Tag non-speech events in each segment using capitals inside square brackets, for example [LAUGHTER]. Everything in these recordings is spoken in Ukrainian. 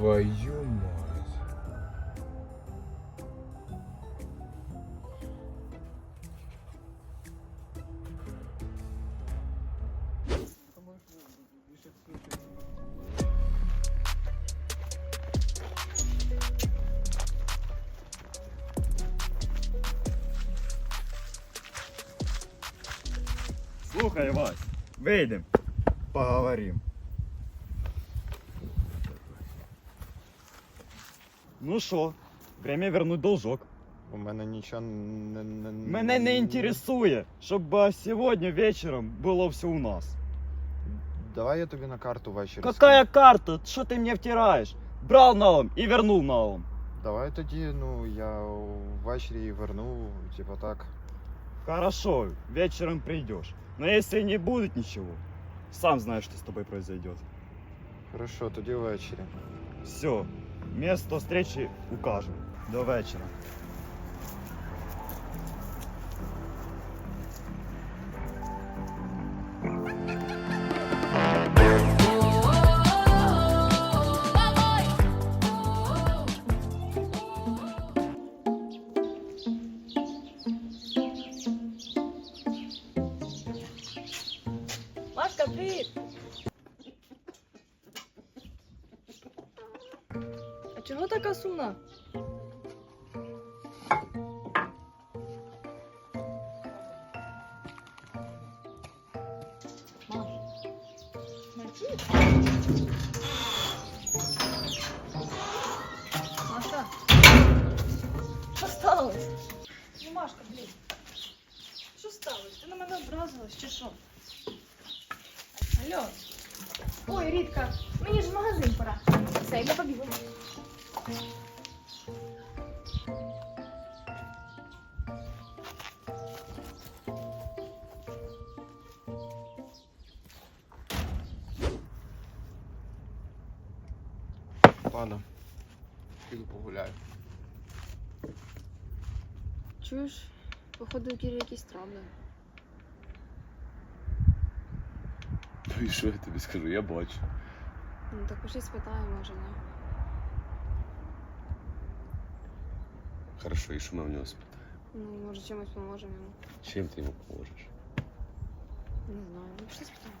Твою мать. Слухай, Вась, вийдем, поговорим. Ну що, время вернуть должок. У мене нічого не, не, Мене не інтересує, щоб а, сьогодні вечором було все у нас. Давай я тобі на карту ввечері. Какая скину. карта? Що ти мені втираєш? Брав налом і вернув налом. Давай тоді, ну, я ввечері і верну, типа так. Хорошо, вечером придешь. Но если не будет ничего, сам знаешь, что с тобой произойдет. Хорошо, тоді ввечері. Все, место встречи укажем. До. Машка, привіт! Така сумна? Маш. Маша. Що сталося? Ну, Машка, блін. Що сталося? Ти на мене образилась чи що? Алло. Ой, Рідка, мені ж в магазин пора. Все, я побігла. Ладно. Піду погуляю. Чуєш, походу, у Кірі якісь травми. Ну і що я тобі скажу, я бачу. Ну так пиши спитаю, може, ні. Хорошо, і що ми в нього спитаємо? Ну, може, чимось поможемо йому. Чим ти йому поможеш? Не знаю. Ну, пішли спитаємо.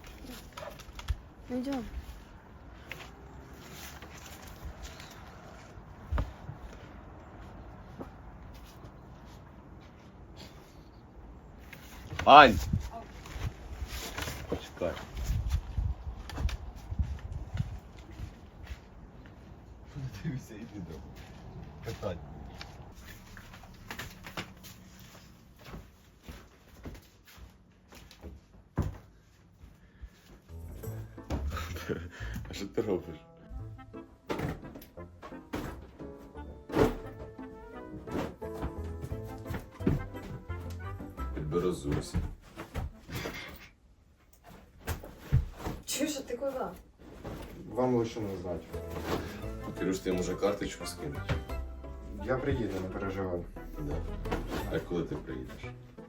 Ну, йдемо. Ань! Почекай. Дивися, іди до Питань. [LAUGHS] А що ти робиш? Підберозуйся. Чуєш, а ти куди? Вам лише не знати. Кирюш, ти може карточку скинуть? Я приїду, не переживай. Да. А коли ти приїдеш?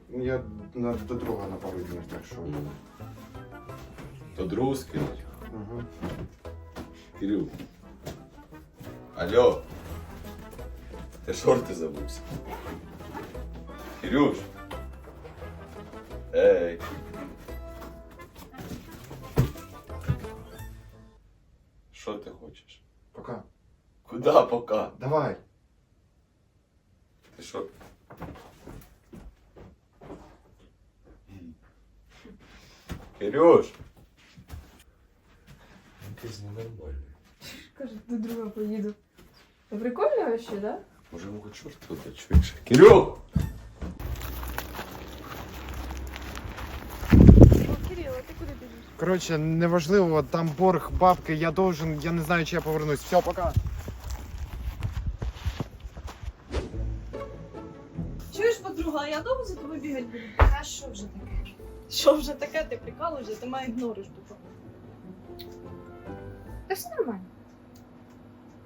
Ну, Я на, до друга на пару днів, так що. То другу скинуть. Угу. Кирил. Алло. Ти шорти забувся. Кирюш. Ей. Що ти хочеш? Пока. Куда пока? Давай. Ти що? Кирюш. Якийсь ненормальний. Каже, до друга поїду. Та прикольно вообще, да? Може, хоч чорт туди чуєш? Кирюх! Кирило, ти куди біжиш? Коротше, неважливо, там борг, бабки, я должен, я не знаю, чи я повернусь. Все, пока. Чуєш, подруга, а я довго за тобою бігати буду? А що вже таке? Що вже таке, ти прикалуєшся, ти мене ігнориш тупо. Та все нормально.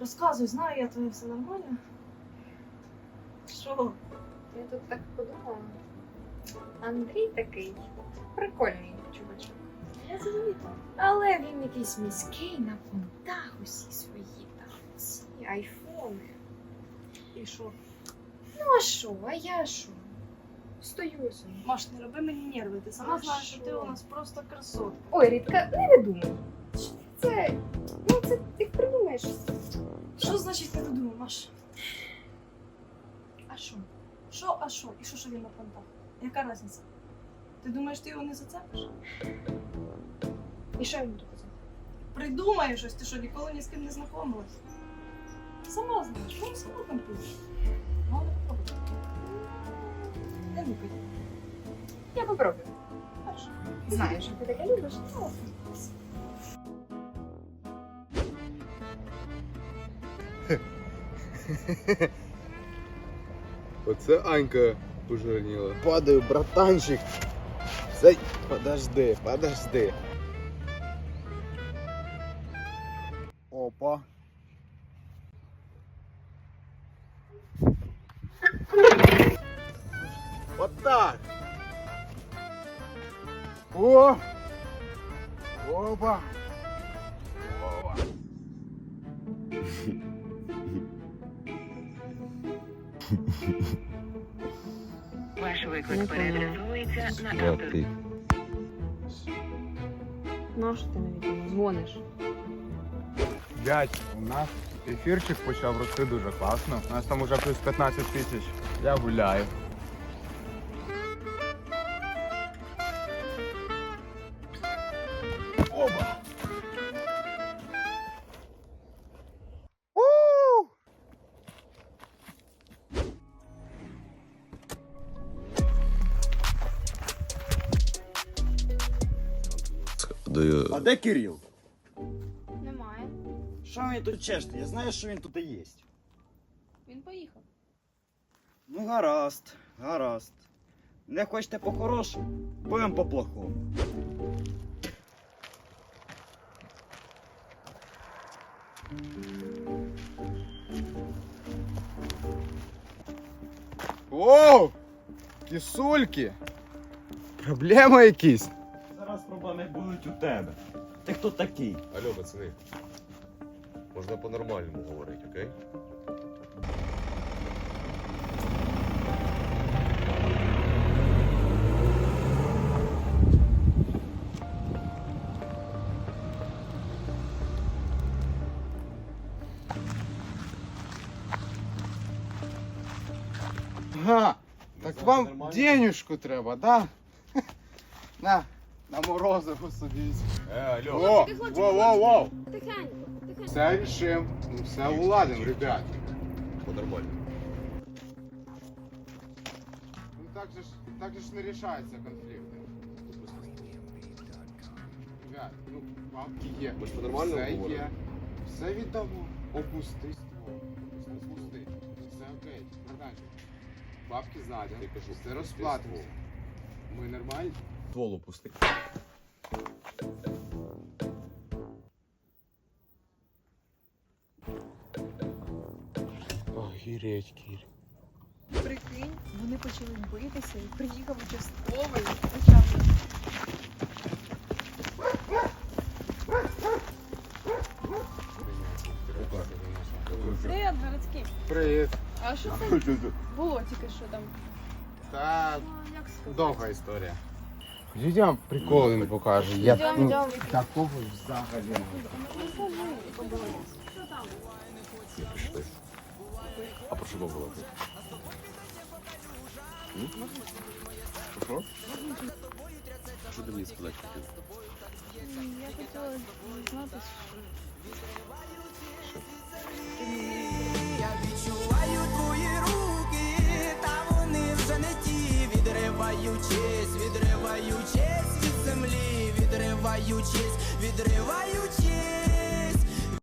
Розказуй, знаю я твоє все нормально. Що? Я тут так подумала. Андрій такий прикольний чувачок. Я це замітила. Але він якийсь міський на фунтах усі свої там. ці айфони. І що? Ну а що, а я що? Стою собі. Маш, не роби мені нерви. Ти сама А знаєш, що ти у нас просто красотка. Ой, Рідка, не видумай. Це. Це ти придумаєш. Що значить додумав, Маш? А що? Що, а що? І що, що він на понтах? Яка різниця? Ти думаєш, ти його не зацепиш? І що я буду казати? Придумай щось, ти що, ніколи ні з ким не знайомилась? Сама знаєш, ну сама там пишеш. Ну, не попробуй. Не. Я попробую. Що ти таке любиш. [LAUGHS] Оце Анька пожирніла. Падаю, братанчик. Зай... Подожди, подожди. Опа. Вот так. О! Опа. Ваш виклик переадресовується на автор. Ну, що ти навіть дзвониш? Дядь, у нас ефірчик почав рости дуже класно. У нас там уже плюс 15 тисяч. Я гуляю. Оба! А де Кирил? Немає. Що він тут чеште? Я знаю, що він тут і є. Він поїхав. Ну гаразд, гаразд. Не хочете по-хорошому, будемо по-плохому. Оу! Кисульки! Проблема якісь? Проблеми будуть у тебе. Ти хто такий? Алло, пацани. Можна по-нормальному говорити, окей? Ага, так вам нормально? денежку треба, да? [LAUGHS] На, на морозиву собі. Е, алло. О, во, во, во. Тихенько, тихенько. Все рішим, ну, все уладим, ребят. По-нормальному. Ну так же ж, так же ж не рішаються конфлікти. Ребят, ну бабки є. Ми ж по-нормальному Все говоримо. є. Все віддамо. Опусти ствол. Опусти. Все окей. Братанчик. Бабки ззаді. Я кажу, Все опусти. Ми нормальні? Ствол опусти. Охереть, Кирь. Прикинь, вони почали битися і приїхав участковий. Привіт, городський. Привіт. А що це було тільки що там? Та Як довга історія. Ходіть, приколи не покажу. Я ну, такого взагалі. не пішли. А про що було? Про що? Що ти мені сказати хотів? Я хотіла знати, що